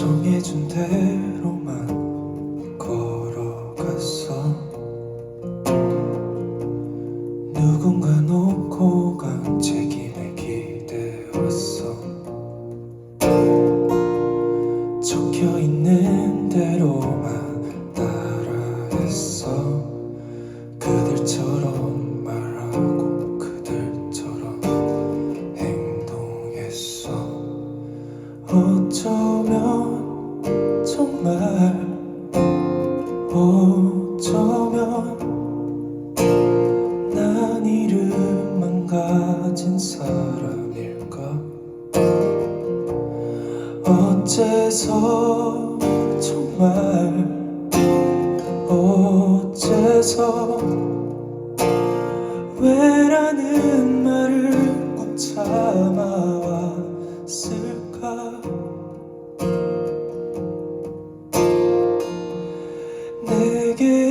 정해준 대로만 걸어갔어. 누군가 놓고 간 책임에 기대었어. 적혀있는 대로만 정말 어쩌면 난 이름만 가진 사람일까? 어째서 정말 어째서 왜라는 말을 꾹 참아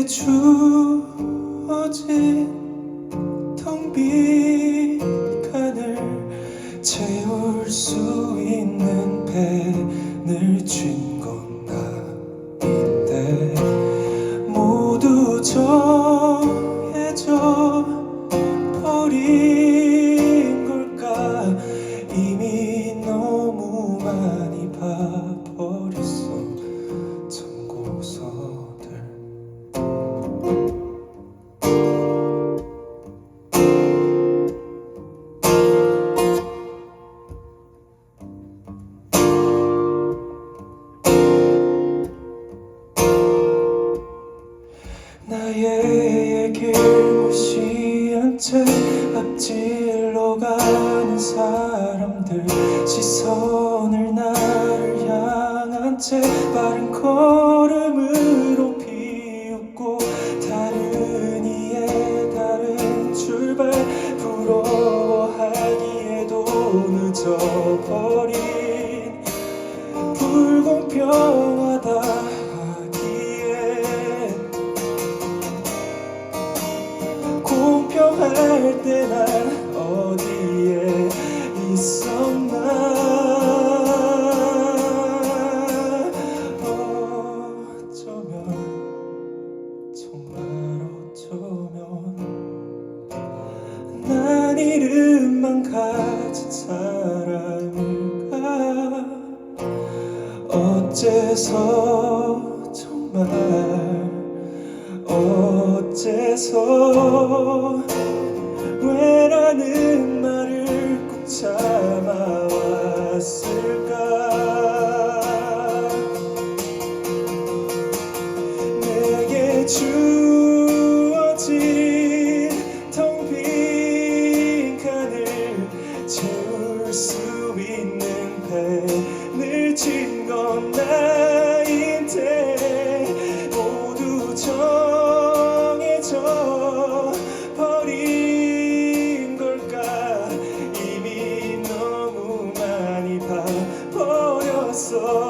주어진 텅 빈 칸을 채울 수 있는 펜을 쥔 건 나인데 모두 정 나의 길 무시한 채 앞질러 가는 사람들. 시선을 나를 향한 채 빠른 걸음으로 정말 어쩌면 난 이름만 가진 사람일까? 어째서 정말 어째서 왜라는 말을 꾹 참아왔을까 채울 수 있는 펜을 쥔건 나인데 모두 정해져 버린 걸까? 이미 너무 많이 봐버렸어